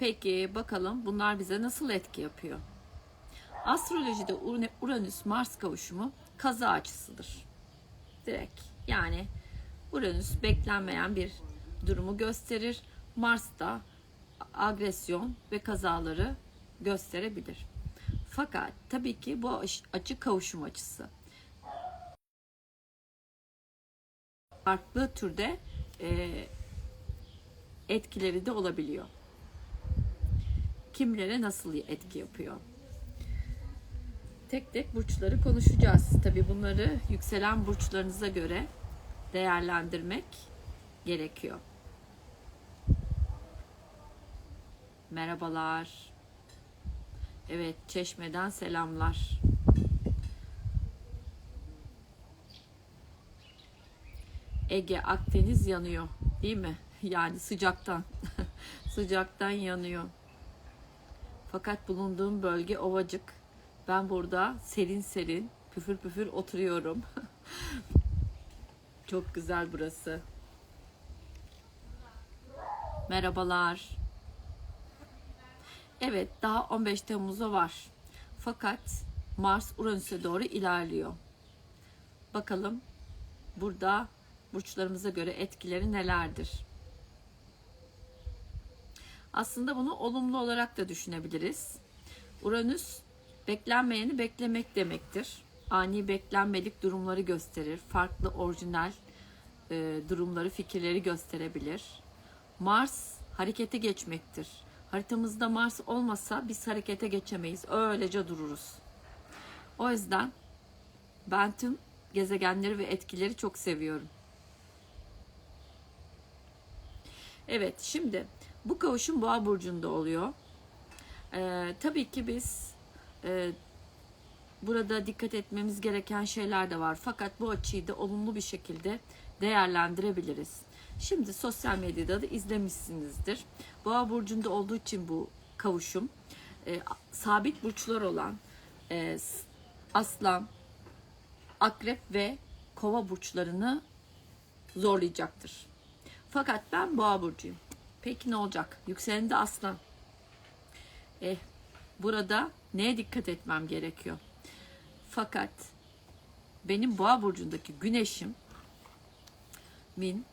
Peki bakalım bunlar bize nasıl etki yapıyor? Astrolojide Ur- Uranüs-Mars kavuşumu kaza açısıdır. Direkt yani Uranüs beklenmeyen bir durumu gösterir. Mars da agresyon ve kazaları gösterebilir. Fakat tabii ki bu açı kavuşum açısı. Farklı türde e, etkileri de olabiliyor. Kimlere nasıl etki yapıyor? Tek tek burçları konuşacağız. Tabii bunları yükselen burçlarınıza göre değerlendirmek gerekiyor. Merhabalar. Evet, Çeşme'den selamlar. Ege, Akdeniz yanıyor, değil mi? Yani sıcaktan. sıcaktan yanıyor. Fakat bulunduğum bölge ovacık. Ben burada serin serin, püfür püfür oturuyorum. Çok güzel burası. Merhabalar. Evet, daha 15 Temmuz'a var. Fakat Mars Uranüs'e doğru ilerliyor. Bakalım burada burçlarımıza göre etkileri nelerdir? Aslında bunu olumlu olarak da düşünebiliriz. Uranüs beklenmeyeni beklemek demektir. Ani beklenmedik durumları gösterir. Farklı orijinal e, durumları, fikirleri gösterebilir. Mars harekete geçmektir. Haritamızda Mars olmasa biz harekete geçemeyiz. Öylece dururuz. O yüzden ben tüm gezegenleri ve etkileri çok seviyorum. Evet, şimdi bu kavuşum Boğa burcunda oluyor. Ee, tabii ki biz e, burada dikkat etmemiz gereken şeyler de var. Fakat bu açıyı da olumlu bir şekilde değerlendirebiliriz. Şimdi sosyal medyada da izlemişsinizdir. Boğa burcunda olduğu için bu kavuşum e, sabit burçlar olan e, Aslan, Akrep ve Kova burçlarını zorlayacaktır. Fakat ben Boğa burcuyum. Peki ne olacak? Yükseleni de Aslan. Eh, burada neye dikkat etmem gerekiyor? Fakat benim Boğa burcundaki Güneşim min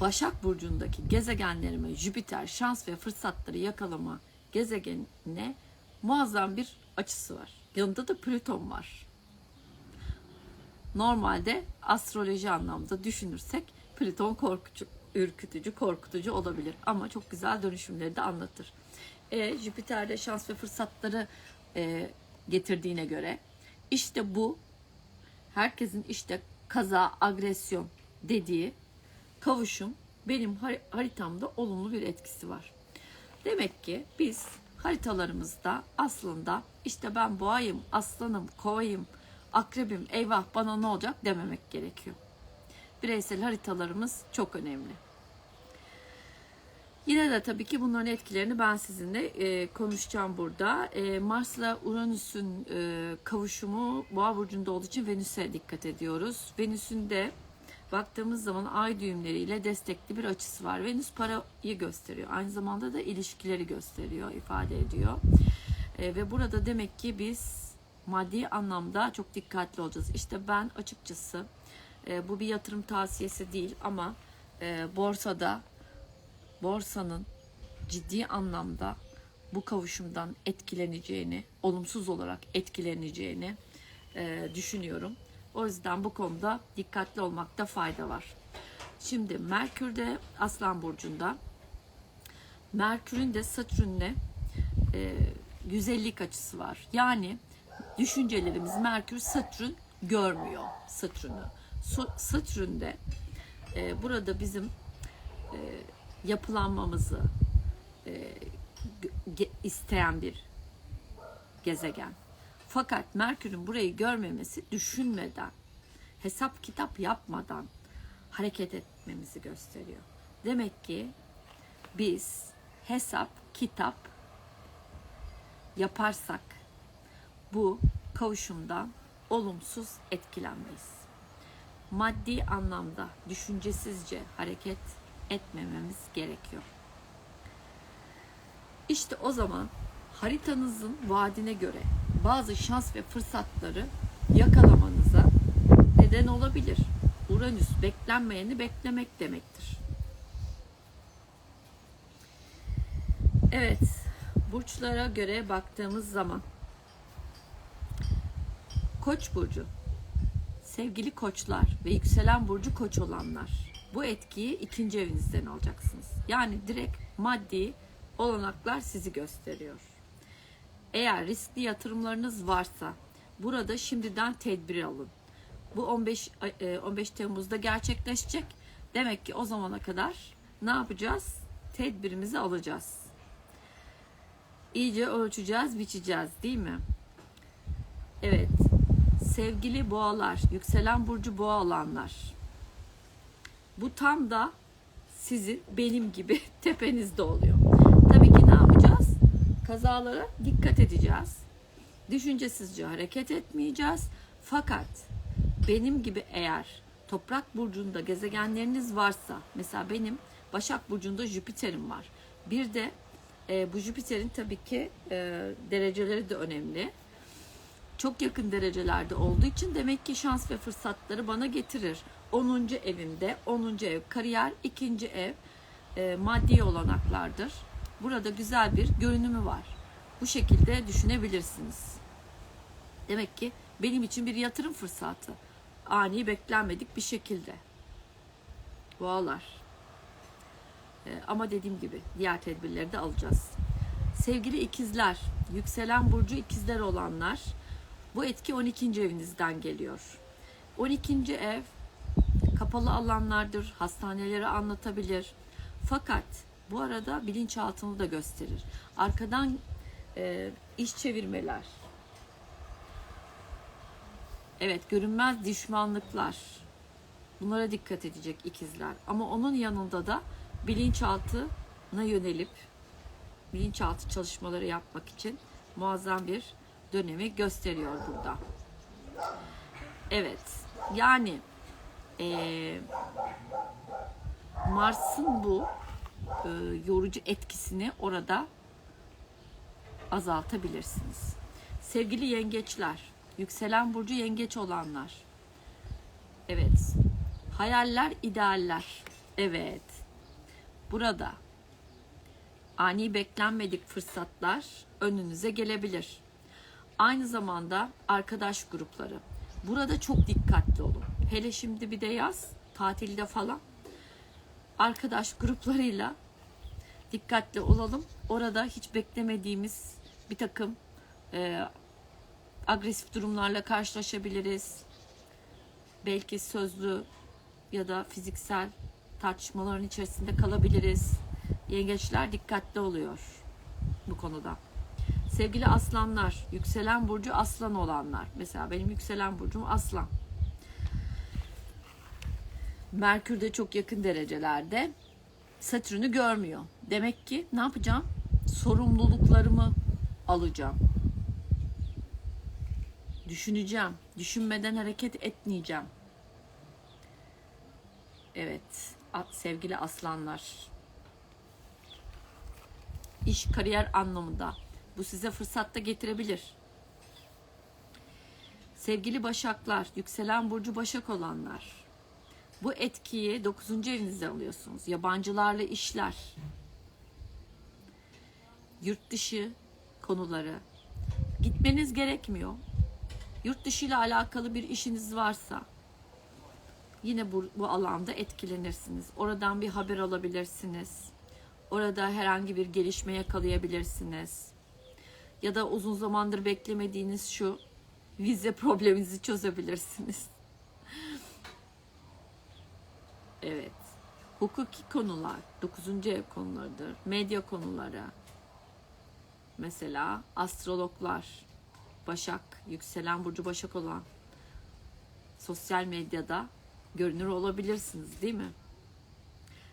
Başak Burcu'ndaki gezegenlerime Jüpiter şans ve fırsatları yakalama gezegenine muazzam bir açısı var. Yanında da Plüton var. Normalde astroloji anlamda düşünürsek Plüton korkutucu, ürkütücü, korkutucu olabilir. Ama çok güzel dönüşümleri de anlatır. E, Jüpiter'de şans ve fırsatları e, getirdiğine göre işte bu herkesin işte kaza, agresyon dediği kavuşum benim har- haritamda olumlu bir etkisi var. Demek ki biz haritalarımızda aslında işte ben boğayım, aslanım, kovayım, akrebim, eyvah bana ne olacak dememek gerekiyor. Bireysel haritalarımız çok önemli. Yine de tabii ki bunların etkilerini ben sizinle e, konuşacağım burada. E, Mars'la Uranüs'ün e, kavuşumu Boğa burcunda olduğu için Venüs'e dikkat ediyoruz. Venüs'ün de baktığımız zaman ay düğümleriyle destekli bir açısı var. Venüs parayı gösteriyor. Aynı zamanda da ilişkileri gösteriyor, ifade ediyor. E, ve burada demek ki biz maddi anlamda çok dikkatli olacağız. İşte ben açıkçası e, bu bir yatırım tavsiyesi değil ama e, borsada borsanın ciddi anlamda bu kavuşumdan etkileneceğini, olumsuz olarak etkileneceğini e, düşünüyorum. O yüzden bu konuda dikkatli olmakta fayda var. Şimdi Merkür de Aslan Burcu'nda. Merkür'ün de Satürn'le e, güzellik açısı var. Yani düşüncelerimiz Merkür Satürn görmüyor Satürn'ü. Satürn'de e, burada bizim e, yapılanmamızı e, isteyen bir gezegen. Fakat Merkür'ün burayı görmemesi düşünmeden, hesap kitap yapmadan hareket etmemizi gösteriyor. Demek ki biz hesap kitap yaparsak bu kavuşumdan olumsuz etkilenmeyiz. Maddi anlamda düşüncesizce hareket etmememiz gerekiyor. İşte o zaman haritanızın vaadine göre bazı şans ve fırsatları yakalamanıza neden olabilir. Uranüs beklenmeyeni beklemek demektir. Evet, burçlara göre baktığımız zaman Koç burcu. Sevgili koçlar ve yükselen burcu koç olanlar. Bu etkiyi ikinci evinizden alacaksınız. Yani direkt maddi olanaklar sizi gösteriyor. Eğer riskli yatırımlarınız varsa burada şimdiden tedbir alın. Bu 15 e, 15 Temmuz'da gerçekleşecek. Demek ki o zamana kadar ne yapacağız? Tedbirimizi alacağız. İyice ölçeceğiz, biçeceğiz, değil mi? Evet. Sevgili boğalar, yükselen burcu boğa olanlar. Bu tam da sizin benim gibi tepenizde oluyor. Tabii ki ne yapacağız? Kazalara dikkat edeceğiz. Düşüncesizce hareket etmeyeceğiz. Fakat benim gibi eğer toprak burcunda gezegenleriniz varsa, mesela benim Başak burcunda Jüpiter'im var. Bir de e, bu Jüpiter'in tabii ki e, dereceleri de önemli. Çok yakın derecelerde olduğu için demek ki şans ve fırsatları bana getirir. 10. evimde 10. ev kariyer, 2. ev e, maddi olanaklardır. Burada güzel bir görünümü var. Bu şekilde düşünebilirsiniz. Demek ki benim için bir yatırım fırsatı. Ani beklenmedik bir şekilde. Boğalar. E, ama dediğim gibi diğer tedbirleri de alacağız. Sevgili ikizler, yükselen burcu ikizler olanlar bu etki 12. evinizden geliyor. 12. ev kapalı alanlardır, hastaneleri anlatabilir. Fakat bu arada bilinçaltını da gösterir. Arkadan e, iş çevirmeler. Evet, görünmez düşmanlıklar. Bunlara dikkat edecek ikizler. Ama onun yanında da bilinçaltına yönelip bilinçaltı çalışmaları yapmak için muazzam bir dönemi gösteriyor burada. Evet, yani e, Mars'ın bu e, yorucu etkisini orada azaltabilirsiniz. Sevgili yengeçler, yükselen burcu yengeç olanlar. Evet. Hayaller, idealler. Evet. Burada ani beklenmedik fırsatlar önünüze gelebilir. Aynı zamanda arkadaş grupları. Burada çok dikkatli olun. Hele şimdi bir de yaz, tatilde falan. Arkadaş gruplarıyla dikkatli olalım. Orada hiç beklemediğimiz bir takım e, agresif durumlarla karşılaşabiliriz. Belki sözlü ya da fiziksel tartışmaların içerisinde kalabiliriz. Yengeçler dikkatli oluyor bu konuda. Sevgili aslanlar, yükselen burcu aslan olanlar. Mesela benim yükselen burcum aslan. Merkür de çok yakın derecelerde. Satürn'ü görmüyor. Demek ki ne yapacağım? Sorumluluklarımı alacağım. Düşüneceğim. Düşünmeden hareket etmeyeceğim. Evet, sevgili aslanlar. İş, kariyer anlamında bu size fırsat da getirebilir. Sevgili Başaklar, yükselen burcu Başak olanlar. Bu etkiyi 9. evinizde alıyorsunuz. Yabancılarla işler. Yurt dışı konuları. Gitmeniz gerekmiyor. Yurt dışı ile alakalı bir işiniz varsa yine bu, bu alanda etkilenirsiniz. Oradan bir haber alabilirsiniz. Orada herhangi bir gelişme yakalayabilirsiniz ya da uzun zamandır beklemediğiniz şu vize probleminizi çözebilirsiniz. Evet. Hukuki konular, 9. ev konularıdır. Medya konuları. Mesela astrologlar, Başak, yükselen burcu Başak olan sosyal medyada görünür olabilirsiniz değil mi?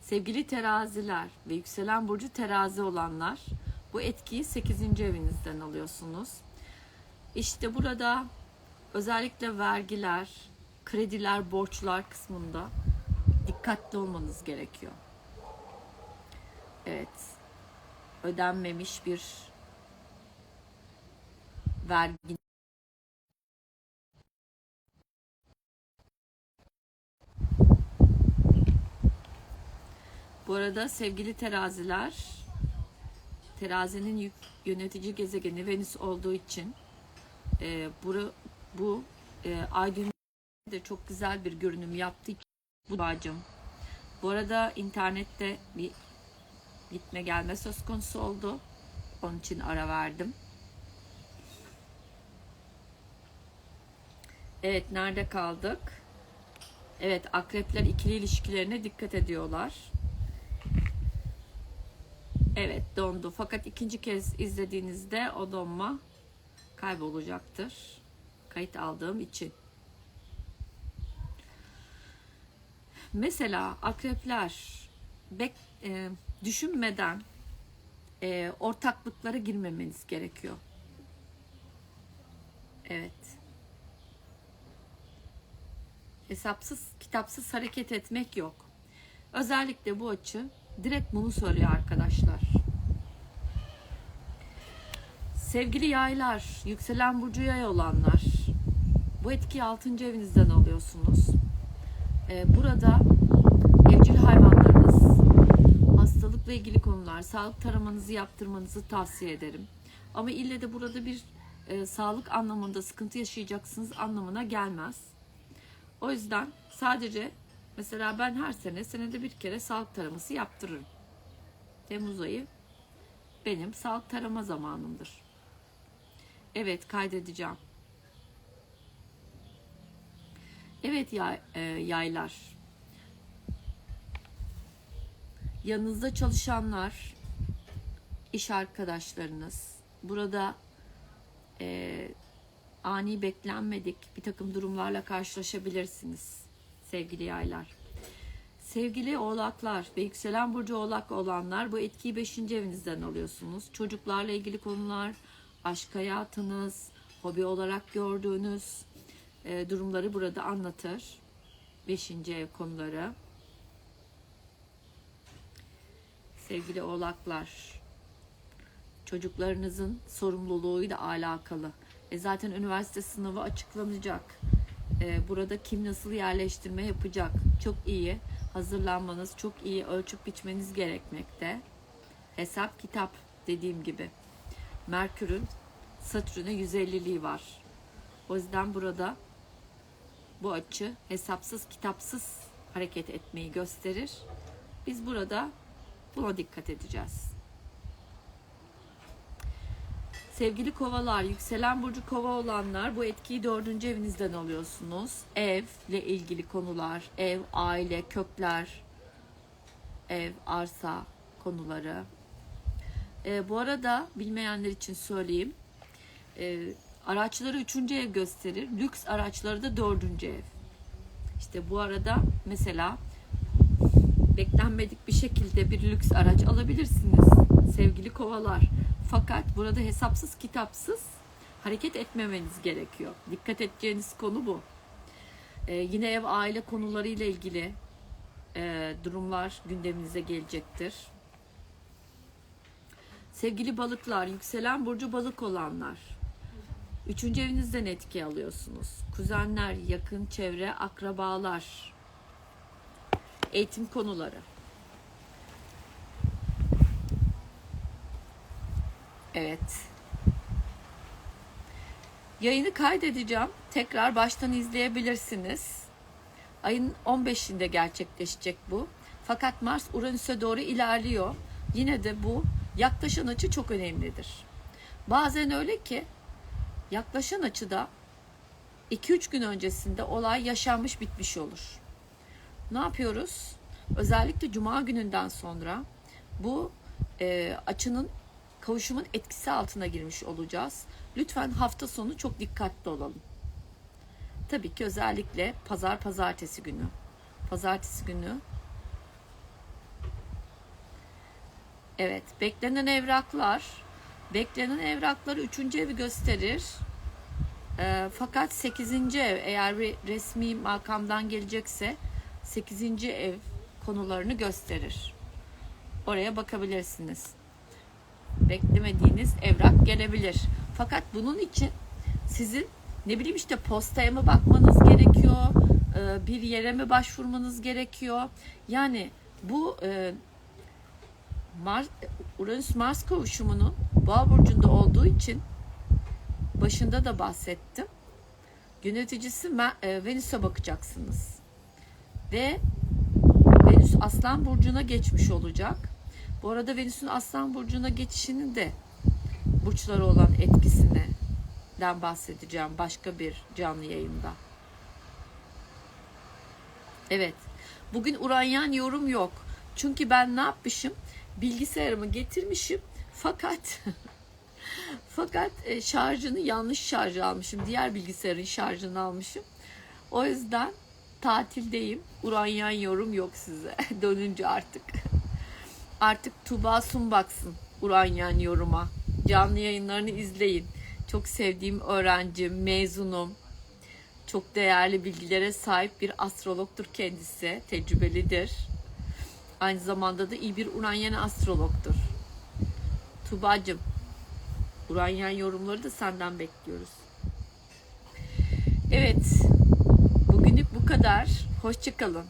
Sevgili teraziler ve yükselen burcu terazi olanlar bu etkiyi 8. evinizden alıyorsunuz. İşte burada özellikle vergiler, krediler, borçlar kısmında dikkatli olmanız gerekiyor. Evet. ödenmemiş bir vergi Bu arada sevgili teraziler, terazinin yönetici gezegeni Venüs olduğu için e, bu, bu e, ay de çok güzel bir görünüm yaptığı için bu bacım. Bu arada internette bir gitme gelme söz konusu oldu. Onun için ara verdim. Evet nerede kaldık? Evet akrepler ikili ilişkilerine dikkat ediyorlar. Evet dondu. Fakat ikinci kez izlediğinizde o donma kaybolacaktır. Kayıt aldığım için. Mesela akrepler bek, e, düşünmeden e, ortaklıklara girmemeniz gerekiyor. Evet. Hesapsız, kitapsız hareket etmek yok. Özellikle bu açı direkt bunu söylüyor arkadaşlar. Sevgili yaylar, yükselen burcu yay olanlar, bu etkiyi 6. evinizden alıyorsunuz. Ee, burada evcil hayvanlarınız, hastalıkla ilgili konular, sağlık taramanızı yaptırmanızı tavsiye ederim. Ama ille de burada bir e, sağlık anlamında sıkıntı yaşayacaksınız anlamına gelmez. O yüzden sadece mesela ben her sene senede bir kere sağlık taraması yaptırırım. Temmuz ayı benim sağlık tarama zamanımdır. Evet kaydedeceğim. Evet yay, e, yaylar. Yanınızda çalışanlar, iş arkadaşlarınız, burada e, ani beklenmedik bir takım durumlarla karşılaşabilirsiniz sevgili yaylar. Sevgili oğlaklar ve yükselen burcu oğlak olanlar bu etkiyi 5. evinizden alıyorsunuz. Çocuklarla ilgili konular, aşk hayatınız, hobi olarak gördüğünüz e, durumları burada anlatır. 5. ev konuları. Sevgili oğlaklar, çocuklarınızın sorumluluğuyla alakalı. E zaten üniversite sınavı açıklanacak. E, burada kim nasıl yerleştirme yapacak? Çok iyi hazırlanmanız, çok iyi ölçüp biçmeniz gerekmekte. Hesap kitap dediğim gibi. Merkür'ün Satürn'e 150'liği var. O yüzden burada bu açı hesapsız kitapsız hareket etmeyi gösterir. Biz burada buna dikkat edeceğiz. Sevgili kovalar, yükselen burcu kova olanlar bu etkiyi dördüncü evinizden alıyorsunuz. Evle ilgili konular, ev, aile, kökler, ev, arsa konuları. E, bu arada bilmeyenler için söyleyeyim. E, araçları üçüncü ev gösterir. Lüks araçları da dördüncü ev. İşte bu arada mesela beklenmedik bir şekilde bir lüks araç alabilirsiniz sevgili kovalar. Fakat burada hesapsız kitapsız hareket etmemeniz gerekiyor. Dikkat edeceğiniz konu bu. Ee, yine ev aile konularıyla ilgili e, durumlar gündeminize gelecektir. Sevgili balıklar, yükselen burcu balık olanlar. Üçüncü evinizden etki alıyorsunuz. Kuzenler, yakın çevre, akrabalar, eğitim konuları. Evet. Yayını kaydedeceğim. Tekrar baştan izleyebilirsiniz. Ayın 15'inde gerçekleşecek bu. Fakat Mars Uranüs'e doğru ilerliyor. Yine de bu yaklaşan açı çok önemlidir. Bazen öyle ki yaklaşan açıda 2-3 gün öncesinde olay yaşanmış bitmiş olur. Ne yapıyoruz? Özellikle cuma gününden sonra bu e, açının kavuşumun etkisi altına girmiş olacağız. Lütfen hafta sonu çok dikkatli olalım. Tabii ki özellikle pazar pazartesi günü. Pazartesi günü Evet, beklenen evraklar beklenen evrakları 3. evi gösterir. E, fakat 8. ev eğer bir resmi makamdan gelecekse 8. ev konularını gösterir. Oraya bakabilirsiniz. beklemediğiniz evrak gelebilir. Fakat bunun için sizin ne bileyim işte postaya mı bakmanız gerekiyor, e, bir yere mi başvurmanız gerekiyor. Yani bu e, Mars, Uranüs Mars kavuşumunun Boğa burcunda olduğu için başında da bahsettim. Yöneticisi e, Venüs'e bakacaksınız. Ve Venüs Aslan burcuna geçmiş olacak. Bu arada Venüs'ün Aslan burcuna geçişinin de burçlara olan etkisinden bahsedeceğim başka bir canlı yayında. Evet. Bugün Uranyan yorum yok. Çünkü ben ne yapmışım? Bilgisayarımı getirmişim. Fakat fakat e, şarjını yanlış şarj almışım. Diğer bilgisayarın şarjını almışım. O yüzden tatildeyim. Uranyan yorum yok size. Dönünce artık. Artık Tuba Sun baksın Uranyan yoruma. Canlı yayınlarını izleyin. Çok sevdiğim öğrencim, mezunum. Çok değerli bilgilere sahip bir astrologtur kendisi. Tecrübelidir. Aynı zamanda da iyi bir Uranyen astrologtur. Tuba'cığım, Uranyen yorumları da senden bekliyoruz. Evet, bugünlük bu kadar. Hoşçakalın.